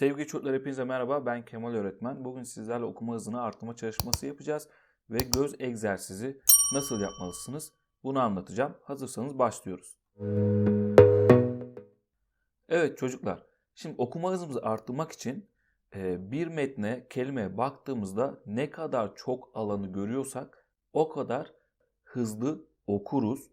Sevgili çocuklar hepinize merhaba. Ben Kemal Öğretmen. Bugün sizlerle okuma hızını arttırma çalışması yapacağız. Ve göz egzersizi nasıl yapmalısınız bunu anlatacağım. Hazırsanız başlıyoruz. Evet çocuklar. Şimdi okuma hızımızı arttırmak için e, bir metne, kelimeye baktığımızda ne kadar çok alanı görüyorsak o kadar hızlı okuruz.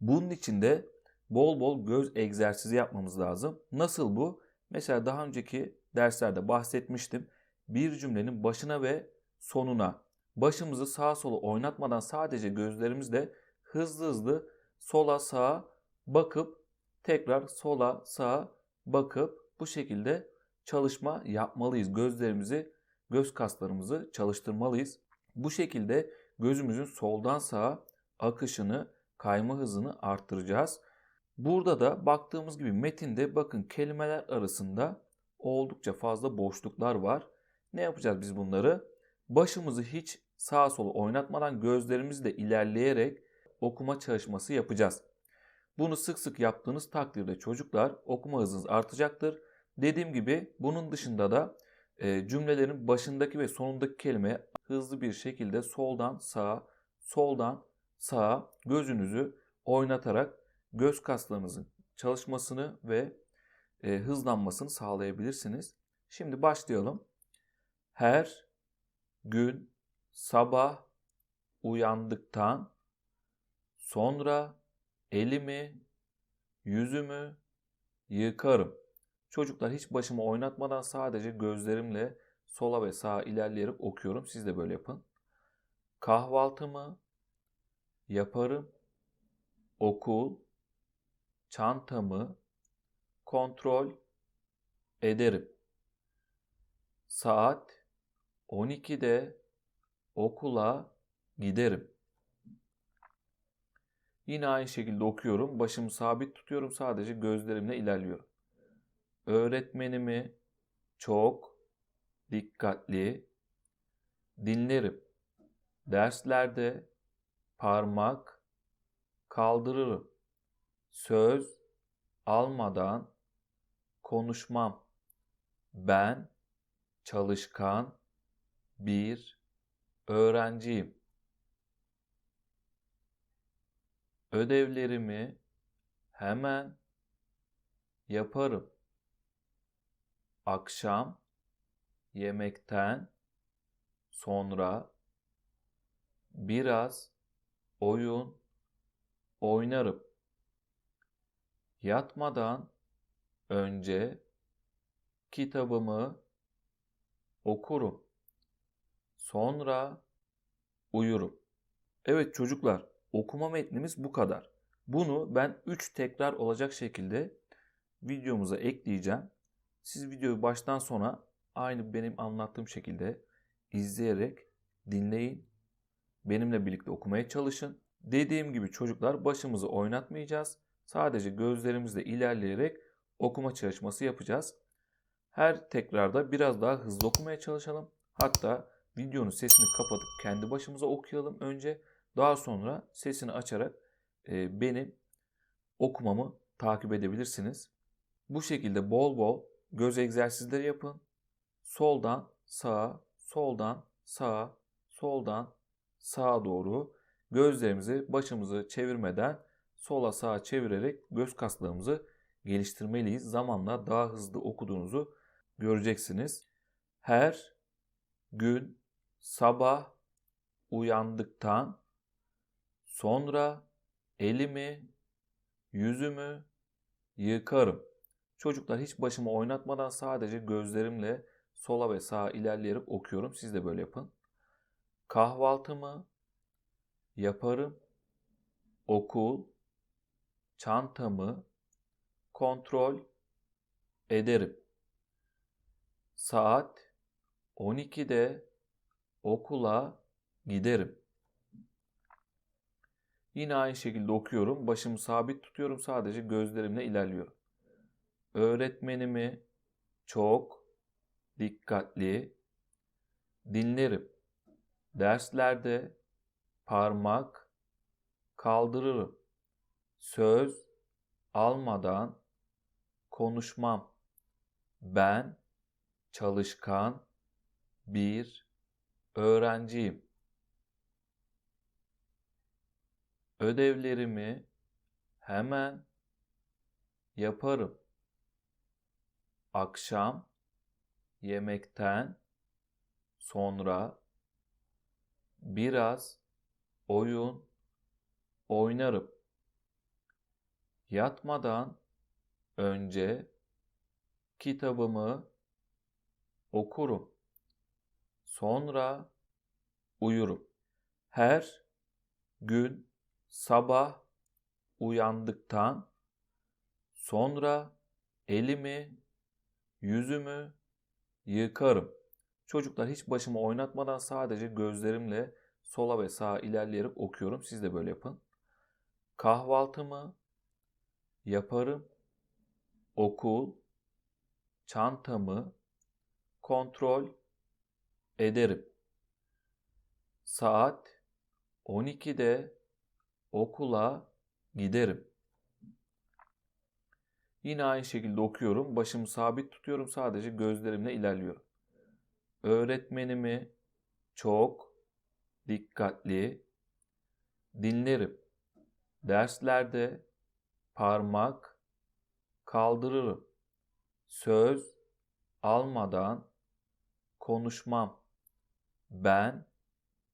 Bunun için de bol bol göz egzersizi yapmamız lazım. Nasıl bu? Mesela daha önceki derslerde bahsetmiştim. Bir cümlenin başına ve sonuna başımızı sağa sola oynatmadan sadece gözlerimizle hızlı hızlı sola sağa bakıp tekrar sola sağa bakıp bu şekilde çalışma yapmalıyız. Gözlerimizi, göz kaslarımızı çalıştırmalıyız. Bu şekilde gözümüzün soldan sağa akışını, kayma hızını arttıracağız. Burada da baktığımız gibi metinde bakın kelimeler arasında oldukça fazla boşluklar var. Ne yapacağız biz bunları? Başımızı hiç sağa sola oynatmadan gözlerimizle ilerleyerek okuma çalışması yapacağız. Bunu sık sık yaptığınız takdirde çocuklar okuma hızınız artacaktır. Dediğim gibi bunun dışında da e, cümlelerin başındaki ve sonundaki kelime hızlı bir şekilde soldan sağa, soldan sağa gözünüzü oynatarak göz kaslarınızın çalışmasını ve e, hızlanmasını sağlayabilirsiniz. Şimdi başlayalım. Her gün sabah uyandıktan sonra elimi, yüzümü yıkarım. Çocuklar hiç başımı oynatmadan sadece gözlerimle sola ve sağa ilerleyerek okuyorum. Siz de böyle yapın. Kahvaltımı yaparım. Okul, çantamı kontrol ederim. Saat 12'de okula giderim. Yine aynı şekilde okuyorum. Başımı sabit tutuyorum. Sadece gözlerimle ilerliyorum. Öğretmenimi çok dikkatli dinlerim. Derslerde parmak kaldırırım. Söz almadan konuşmam. Ben çalışkan bir öğrenciyim. Ödevlerimi hemen yaparım. Akşam yemekten sonra biraz oyun oynarım. Yatmadan önce kitabımı okurum. Sonra uyurum. Evet çocuklar, okuma metnimiz bu kadar. Bunu ben 3 tekrar olacak şekilde videomuza ekleyeceğim. Siz videoyu baştan sona aynı benim anlattığım şekilde izleyerek dinleyin. Benimle birlikte okumaya çalışın. Dediğim gibi çocuklar başımızı oynatmayacağız. Sadece gözlerimizle ilerleyerek okuma çalışması yapacağız. Her tekrarda biraz daha hızlı okumaya çalışalım. Hatta videonun sesini kapatıp kendi başımıza okuyalım önce. Daha sonra sesini açarak e, benim okumamı takip edebilirsiniz. Bu şekilde bol bol göz egzersizleri yapın. Soldan sağa, soldan sağa, soldan sağa doğru gözlerimizi başımızı çevirmeden sola sağa çevirerek göz kaslarımızı geliştirmeliyiz. Zamanla daha hızlı okuduğunuzu göreceksiniz. Her gün sabah uyandıktan sonra elimi, yüzümü yıkarım. Çocuklar hiç başımı oynatmadan sadece gözlerimle sola ve sağa ilerleyerek okuyorum. Siz de böyle yapın. Kahvaltımı yaparım. Okul, çantamı kontrol ederim. Saat 12'de okula giderim. Yine aynı şekilde okuyorum. Başımı sabit tutuyorum. Sadece gözlerimle ilerliyorum. Öğretmenimi çok dikkatli dinlerim. Derslerde parmak kaldırırım. Söz almadan konuşmam. Ben çalışkan bir öğrenciyim. Ödevlerimi hemen yaparım. Akşam yemekten sonra biraz oyun oynarım. Yatmadan önce kitabımı okurum. Sonra uyurum. Her gün sabah uyandıktan sonra elimi, yüzümü yıkarım. Çocuklar hiç başımı oynatmadan sadece gözlerimle sola ve sağa ilerleyerek okuyorum. Siz de böyle yapın. Kahvaltımı yaparım. Okul çantamı kontrol ederim. Saat 12'de okula giderim. Yine aynı şekilde okuyorum. Başımı sabit tutuyorum. Sadece gözlerimle ilerliyorum. Öğretmenimi çok dikkatli dinlerim. Derslerde parmak kaldırırım. Söz almadan konuşmam. Ben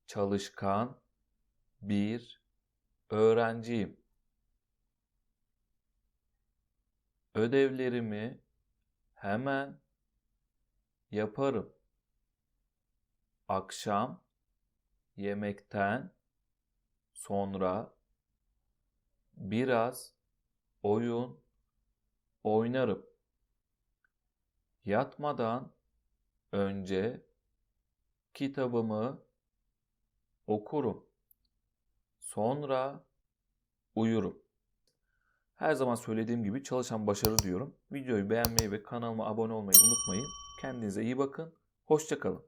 çalışkan bir öğrenciyim. Ödevlerimi hemen yaparım. Akşam yemekten sonra biraz oyun oynarım. Yatmadan önce kitabımı okurum. Sonra uyurum. Her zaman söylediğim gibi çalışan başarı diyorum. Videoyu beğenmeyi ve kanalıma abone olmayı unutmayın. Kendinize iyi bakın. Hoşçakalın.